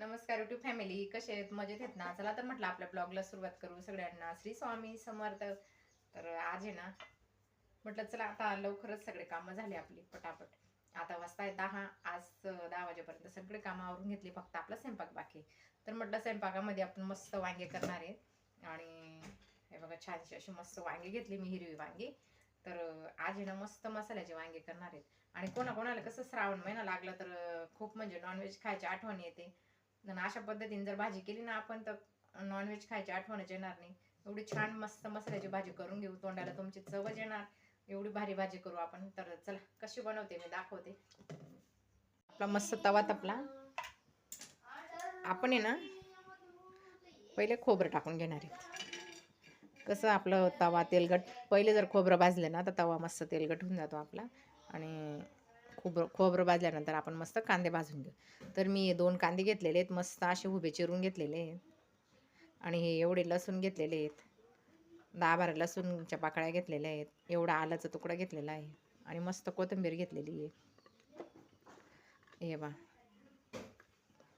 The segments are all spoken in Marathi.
नमस्कार युट्यूब फॅमिली कसे आहेत? मजेत आहेत ना? चला तर म्हटलं आपल्या ब्लॉगला सुरुवात करू. सगळ्यांना श्री स्वामी समर्थ. तर आज आहे ना म्हटलं चला आता लवकरच सगळे कामं झाले आपली पटापट. आता वाजता आहे दहा आज दहा वाजेपर्यंत सगळे कामं आवरून घेतली फक्त आपला स्वयंपाक बाकी तर म्हटलं स्वयंपाकामध्ये आपण मस्त वांगे करणार आहे. आणि हे बघा छानशी अशी मस्त वांगे घेतली मी हिरवी वांगी. तर आज आहे ना मस्त मसाल्याचे वांगे करणार आहेत. आणि कोणाकोणाला कसं श्रावण महिना लागला तर खूप म्हणजे नॉनव्हेज खायची आठवण येते. आणि अशा पद्धतीने जर भाजी केली ना आपण तर नॉनव्हेज खायची आठवणच येणार नाही. एवढी छान मस्त मसाल्याची भाजी करून घेऊ तोंडाला तुमची चवच येणार. एवढी भारी भाजी करू आपण. तर चला कशी बनवते मी दाखवते. आपला मस्त तवा तपला. आपण आहे ना पहिले खोबरं टाकून घेणार आहे. कसं आपलं तवा तेलगट पहिले जर खोबरं भाजलं ना तर तवा मस्त तेलगट होऊन जातो आपला. आणि खोबरं खोबरं भाजल्यानंतर आपण मस्त कांदे भाजून घेऊ. तर मी दोन कांदे घेतलेले आहेत मस्त असे उभे चिरून घेतलेले आहेत. आणि हे एवढे लसूण घेतलेले आहेत. दहा बारा लसूणच्या पाकळ्या घेतलेल्या आहेत. एवढा आलाचा तुकडा घेतलेला आहे. आणि मस्त कोथिंबीर घेतलेली आहे. हे बा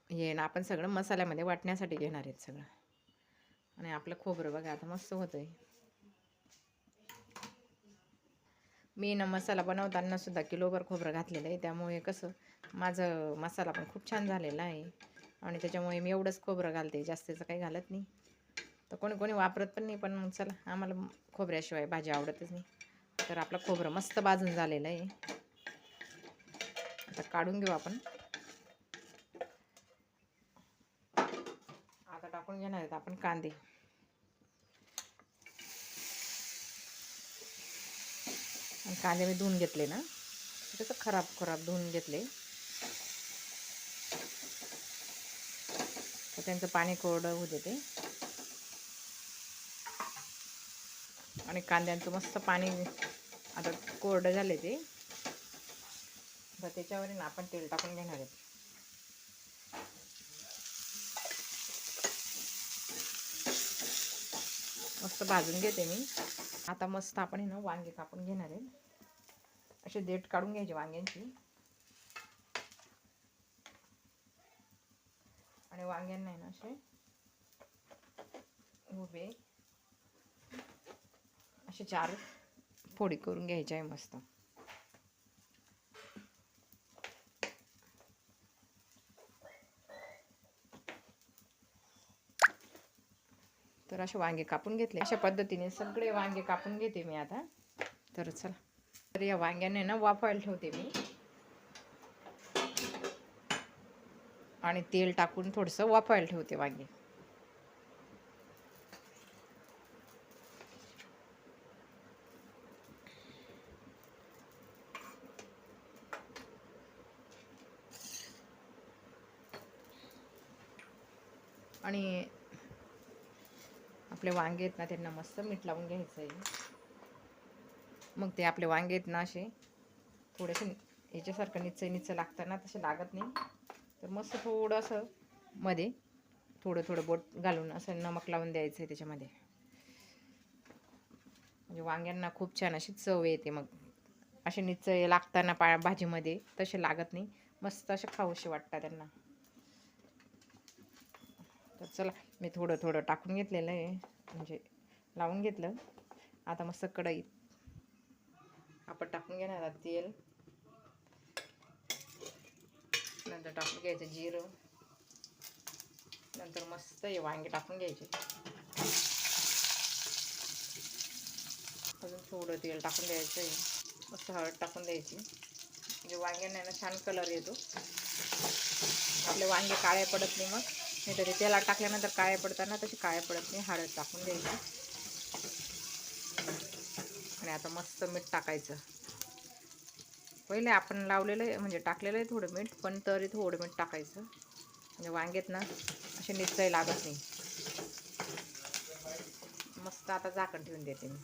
हे ना आपण सगळं मसाल्यामध्ये वाटण्यासाठी घेणार आहेत सगळं. आणि आपलं खोबरं बघा आता मस्त होतं आहे मी ना मसाला बनवताना सुद्धा किलोभर खोबरं घातलेलं आहे. त्यामुळे कसं माझं मसाला पण खूप छान झालेला आहे. आणि त्याच्यामुळे मी एवढंच खोबरं घालते जास्तीचं काही घालत नाही. तर कोणी कोणी वापरत पण नाही पण मग चला आम्हाला खोबऱ्याशिवाय भाजी आवडतच नाही. तर आपलं खोबरं मस्त भाजून झालेलं आहे. आता काढून घेऊ आपण. आता टाकून घेणार आहेत आपण कांदे. आणि कांदे मी धुवून घेतले ना. कसं खराब खराब धुवून घेतले. तर त्यांचं पाणी कोरडं होऊ देते. आणि कांद्यांचं मस्त पाणी आता कोरडं झाले ते. तर त्याच्यावर ना आपण तेल टाकून घेणार आहेत मस्त भाजून घेते मी. आता मस्त आपण आहे ना वांगे कापून घेणार आहे. असे देठ काढून घ्यायचे वांग्यांची. आणि वांग्यांना आहे ना असे उभे असे चार फोडी करून घ्यायचे आहे मस्त. तर असे वांगे कापून घेतले. अशा पद्धतीने सगळे वांगे कापून घेते मी आता. तर चला. तर या वांग्याने ना वाफायला ठेवते मी. आणि तेल टाकून थोडंसं वाफायला ठेवते वांगे. आणि आपले वांगे आहेत ना त्यांना मस्त मीठ लावून घ्यायचं आहे मग ते आपले वांगे आहेत ना असे थोडेसे याच्यासारखं निचं निचं लागतं ना तसे लागत नाही. तर मस्त थोडंसं मध्ये थोडं थोडं बोट घालून असं नमक लावून द्यायचं आहे त्याच्यामध्ये. म्हणजे वांग्यांना खूप छान अशी चव येते मग. असे निचं लागताना पा भाजीमध्ये तसे लागत नाही. मस्त असे खाऊशी वाटतात त्यांना. तर चला मी थोडं थोडं टाकून घेतलेलं आहे. म्हणजे लावून घेतलं. आता मस्त कढईत आपण टाकून घेणार आहात तेल. नंतर टाकून घ्यायचं जिरं. नंतर मस्त हे वांगे टाकून घ्यायचे. अजून थोडं तेल टाकून द्यायचं आहे मस्त हळद टाकून द्यायची. म्हणजे वांग्यांना ना छान कलर येतो. आपले वांगे काळे पडत नाही मग. नाही तरी तेलात टाकल्यानंतर काळे पडताना तसे काळे पडत नाही. हळद टाकून द्यायची आणि आता मस्त मीठ टाकायचं. पहिले आपण लावलेलं आहे म्हणजे टाकलेलं आहे थोडं मीठ पण तरी थोडं मीठ टाकायचं. म्हणजे वांगेत ना असे निचही लागत नाही. मस्त आता झाकण ठेवून देते मी.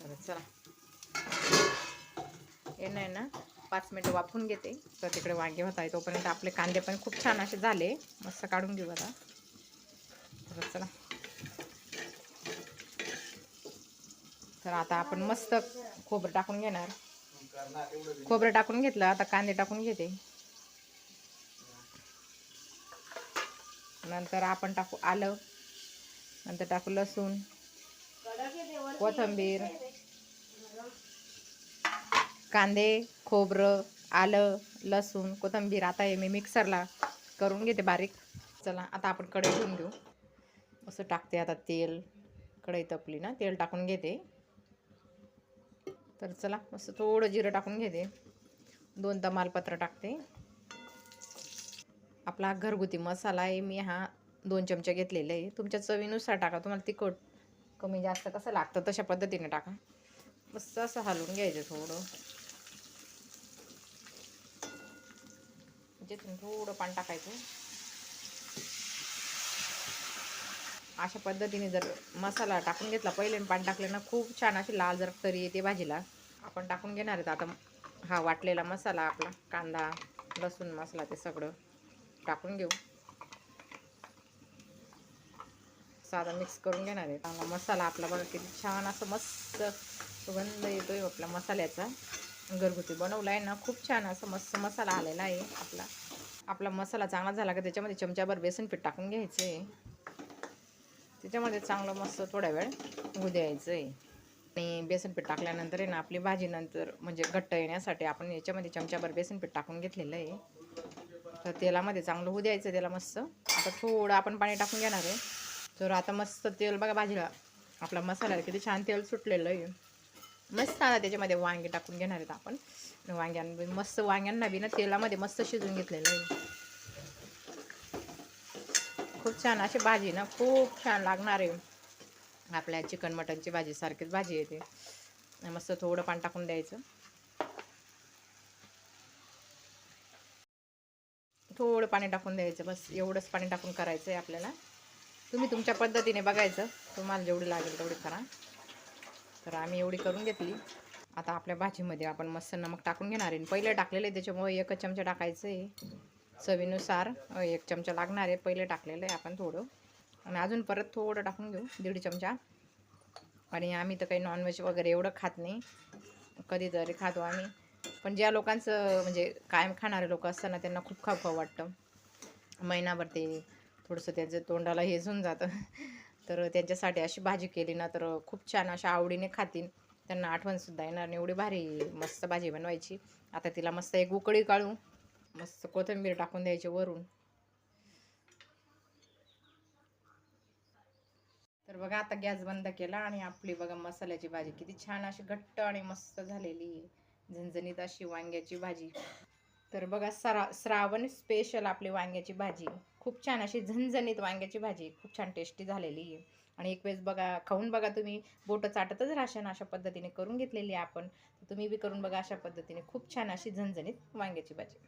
तर चला. येणं नाही ना पाच मिनटं वाफून घेते. तर तिकडे वांगे होत आहे तोपर्यंत आपले कांदे पण खूप छान असे झाले. मस्त काढून घेऊ आता. चला. तर आता आपण मस्त खोबरं टाकून घेणार. खोबरं टाकून घेतलं. आता कांदे टाकून घेते. नंतर आपण टाकू आलं. नंतर टाकू लसूण. कोथंबीर. कांदे खोबरं आलं लसूण कोथिंबीर आता हे मी मिक्सरला करून घेते बारीक. चला आता आपण कढई ठेवून घेऊ. असं टाकते आता तेल. कढई तपली ना तेल टाकून घेते. तर चला मस्त थोडं जिरं टाकून घेते. दोन तमालपत्र टाकते. आपला घरगुती मसाला आहे मी हा दोन चमचे घेतलेले आहे. तुमच्या चवीनुसार टाका तुम्हाला तिखट कमी जास्त कसं लागतं तशा पद्धतीने टाका. मस्त असं हलवून घ्यायचं थोडं. म्हणजे थोडं पाणी टाकायचं. अशा पद्धतीने जर मसाला टाकून घेतला पहिले पाणी टाकलं ना खूप छान अशी लाल जर तरी येते भाजीला. आपण टाकून घेणार आहेत आता. हा वाटलेला मसाला आपला कांदा लसूण मसाला ते सगळं टाकून घेऊ. साधा मिक्स करून घेणार आहे. मसाला आपला बघा किती छान असं मस्त सुगंध येतोय आपल्या मसाल्याचा. घरगुती बनवला आहे ना खूप छान असं मस्त मसाला आलेला आहे आपला. आपला मसाला चांगला झाला का त्याच्यामध्ये चमच्याभर बेसन पीठ टाकून घ्यायचं आहे त्याच्यामध्ये चांगलं मस्त थोडा वेळ होऊ द्यायचं आहे आणि बेसन पीठ टाकल्यानंतर आहे ना आपली भाजी नंतर म्हणजे घट्ट येण्यासाठी आपण याच्यामध्ये चमच्याभर बेसन पीठ टाकून घेतलेलं आहे. तर तेलामध्ये चांगलं होऊ द्यायचं त्याला मस्त. आता थोडं आपण पाणी टाकून घेणार आहे. तर आता मस्त तेल बघा भाजीला. आपला मसाला किती छान तेल सुटलेलं आहे. मस्त आता त्याच्यामध्ये वांगे टाकून घेणार आहेत आपण. वांग्यां मस्त वांग्यांना बी ना तेलामध्ये मस्त शिजून घेतलेलं आहे. खूप छान अशी भाजी ना खूप छान लागणार आहे. आपल्या चिकन मटनची भाजी सारखीच भाजी येते मस्त थोडं पाणी टाकून द्यायचं. थोडं पाणी टाकून द्यायचं बस एवढंच पाणी टाकून करायचं आहे आपल्याला. तुम्ही तुमच्या पद्धतीने बघायचं. तुम्हाला जेवढी लागेल तेवढी करा. तर आम्ही एवढी करून घेतली. आता आपल्या भाजीमध्ये आपण मस्त नमक टाकून घेणार आहे. पहिले टाकलेलं आहे त्याच्यामुळे एकच चमचा टाकायचं आहे. चवीनुसार एक चमचा लागणार आहे. पहिले टाकलेलं आहे आपण थोडं. आणि अजून परत थोडं टाकून घेऊ दीड चमचा. आणि आम्ही तर काही नॉनव्हेज वगैरे एवढं खात नाही. कधीतरी खातो आम्ही. पण ज्या लोकांचं म्हणजे कायम खाणारे लोक असताना त्यांना खूप खाऊ खाऊ वाटतं. महिनाभर ते थोडंसं त्याचं तोंडाला हेच होऊन जातं. तर त्यांच्यासाठी अशी भाजी केली ना तर खूप छान अशा आवडीने खातील त्यांना आठवणसुद्धा येणार आणि एवढी भारी मस्त भाजी बनवायची. आता तिला मस्त एक उकळी काढू मस्त कोथिंबीर टाकून द्यायची वरून. तर बघा आता गॅस बंद केला आणि आपली बघा मसाल्याची भाजी किती छान अशी घट्ट आणि मस्त झालेली आहे. झणझणीत अशी वांग्याची भाजी. तर बघा सरा श्रावण स्पेशल आपली वांग्याची भाजी. खूप छान अशी झणझणीत वांग्याची भाजी. खूप छान टेस्टी झालेली. आहे आणि एक वेळेस बघा खाऊन बघा तुम्ही. बोटं चाटतच राशन अशा पद्धतीने करून घेतलेली आहे आपण तुम्ही बी करून बघा अशा पद्धतीने. खूप छान अशी झणझणीत वांग्याची भाजी.